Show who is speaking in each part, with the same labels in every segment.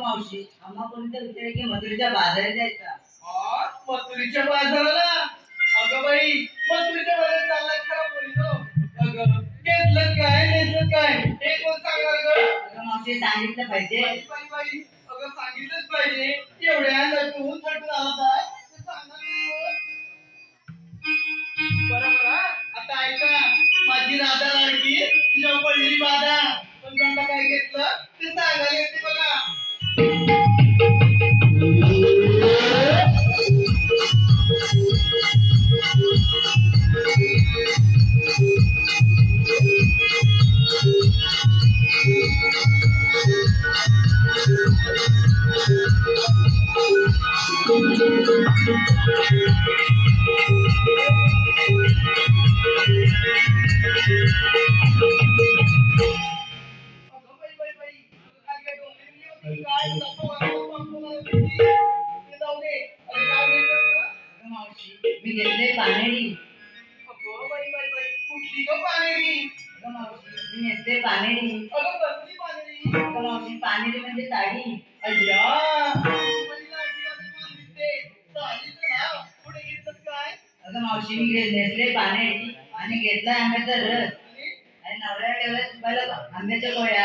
Speaker 1: मावशी आम्हा कोणीतरी विचार की मधुरीच्या बाजारी जायचा.
Speaker 2: मग मथुरीच्या बाजाराला? अगं बाई मथुरीच्या बाजारात चाललाय खरा पोरीनो हो. घेतलं काय नेसलं काय? हे कोण सांगणार गं?
Speaker 1: मावशी सांगितलं पाहिजे.
Speaker 2: बाई, अगं सांगितलंच पाहिजे. एवढ्या नटून पटून आला काय बरं बरं. आता ऐका. माझी राधा लाडकी तुझ्या पडली बाधा. पण त्यांना काय घेतलं ते सांगायला येते बघा
Speaker 1: मी घेतले पानेरी
Speaker 2: अगं बाई बाई बाई कुठली ग पानेरी
Speaker 1: अगं मावशी मी नेसले पानेरी
Speaker 2: अगं कसली पानेरी
Speaker 1: अगं मावशी पानेरी म्हणजे साडी
Speaker 2: अय्या माझी लाडकी लाडकी मान दिसते साडीचं नाव पुढे घेतलं काय
Speaker 1: अगं मावशी मी नेसले पानेरी आणि घेतला आंब्याचा रस
Speaker 2: आणि
Speaker 1: आणि नवऱ्या ठेवला तुपाला आंब्याच्या गोळ्या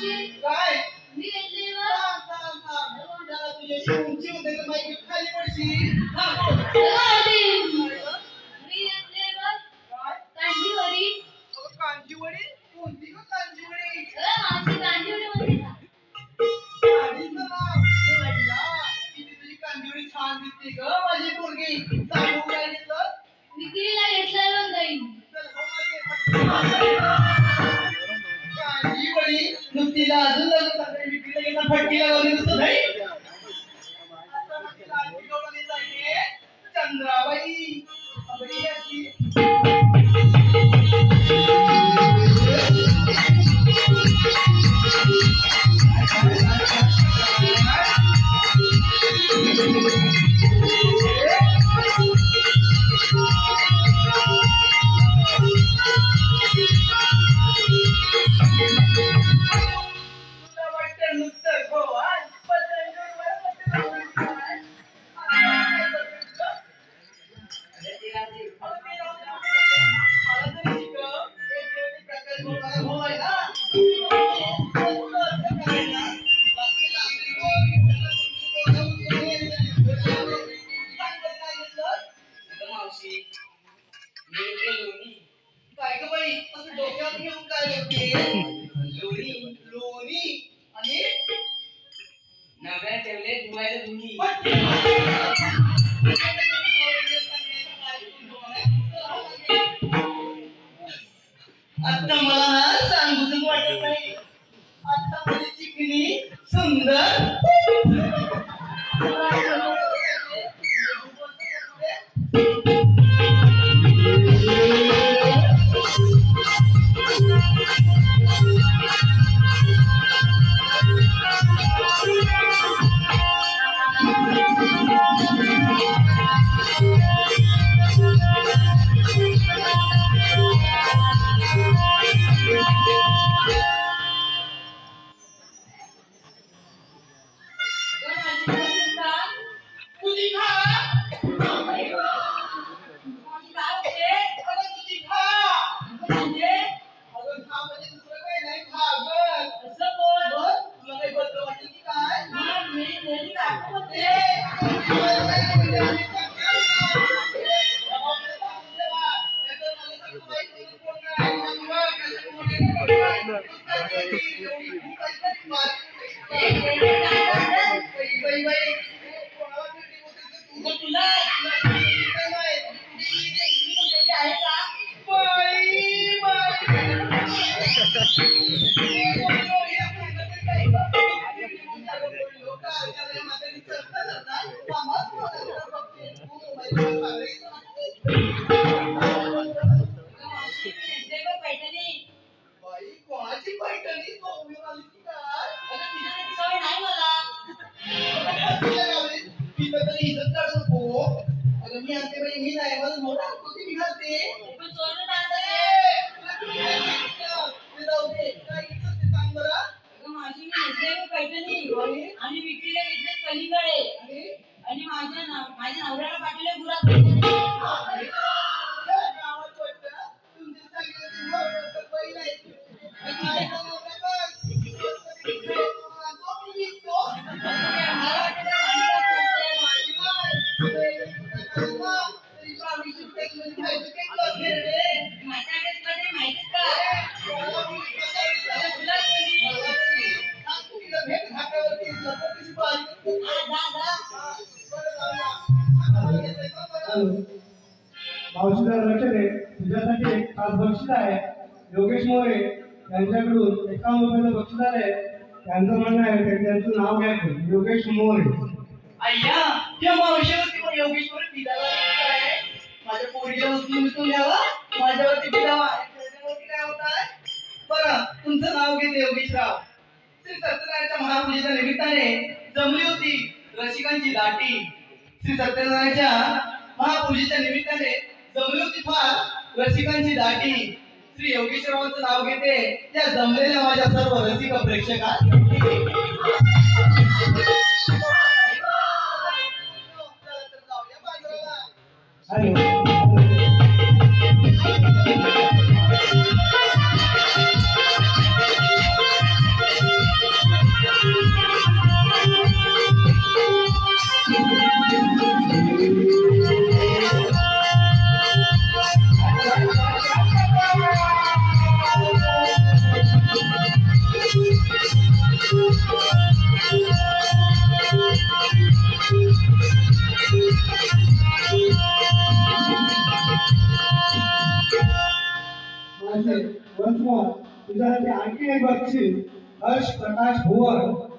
Speaker 2: काय? अजून विक्रीला लावली नाही. चंद्राबाई बाई, बाई, सांग बरं.
Speaker 1: अगं माझी मी नेसले गं पैठणी.
Speaker 2: आणि?
Speaker 1: विक्रीला घेतले कलिंगडे
Speaker 2: आणि?
Speaker 1: माझ्या नव- माझ्या नवऱ्याला पाठवले गुलाब
Speaker 2: घेतलंय का
Speaker 3: तुझ्यासाठी एक खास बक्षीस आहे. योगेश मोरे यांच्याकडून एका रुपयाचं बक्षीस आहे त्यांचं म्हणणं आहे त्यांचं नाव घ्यायचं योगेश मोरे.
Speaker 2: अय्या त्या मावशीवरती पण योगेश मोरे काय माझ्या पोरीच्या वस्तू मिसळून घ्यावा माझ्यावरती पिदावा काय होत आहे बरं तुमचं नाव घेते योगेशराव. श्री सत्यनारायणच्या महापूजेच्या निमित्ताने जमली होती रसिकांची दाटी श्री सत्यनारायणच्या महापूजेच्या निमित्ताने जमली होती फार रसिकांची दाटी. श्री योगेश्वरावांचं नाव घेते. त्या जमलेल्या माझ्या सर्व रसिक प्रेक्षकात
Speaker 3: more तुझ्यासाठी आणखी एक बक्षीस हर्ष प्रकाश भुवर.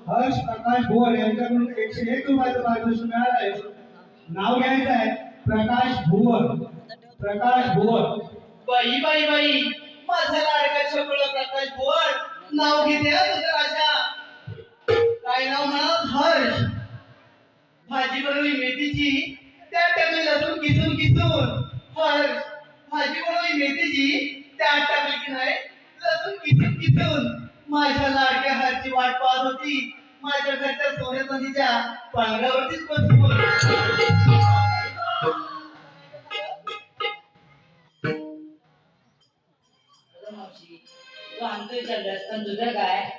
Speaker 3: हर्ष प्रकाश भुवर यांच्याकडून एकशे एक रुपयाचं पारितोषिक मिळालं आहे. नाव घ्यायचं आहे प्रकाश भुवर. प्रकाश भुवर.
Speaker 2: बाई बाई बाई माझा लाडका छोकळ प्रकाश भुवर नाव घेते हा तुझं राजा. काय नाव म्हणत हर्ष. भाजी बनवली मेथीची त्या टाकली लसूण किसून किसून. हर्ष भाजी बनवली मेथीची त्या टाकली की नाही? लसूण किसून किसून माझ्या लाडक्या हातची वाट पाहत होती. माझ्या घरच्या सोन्या नदीच्या पांघरावरतीच बसून
Speaker 1: मावशी तू आणतोय चाललास पण तुझं काय?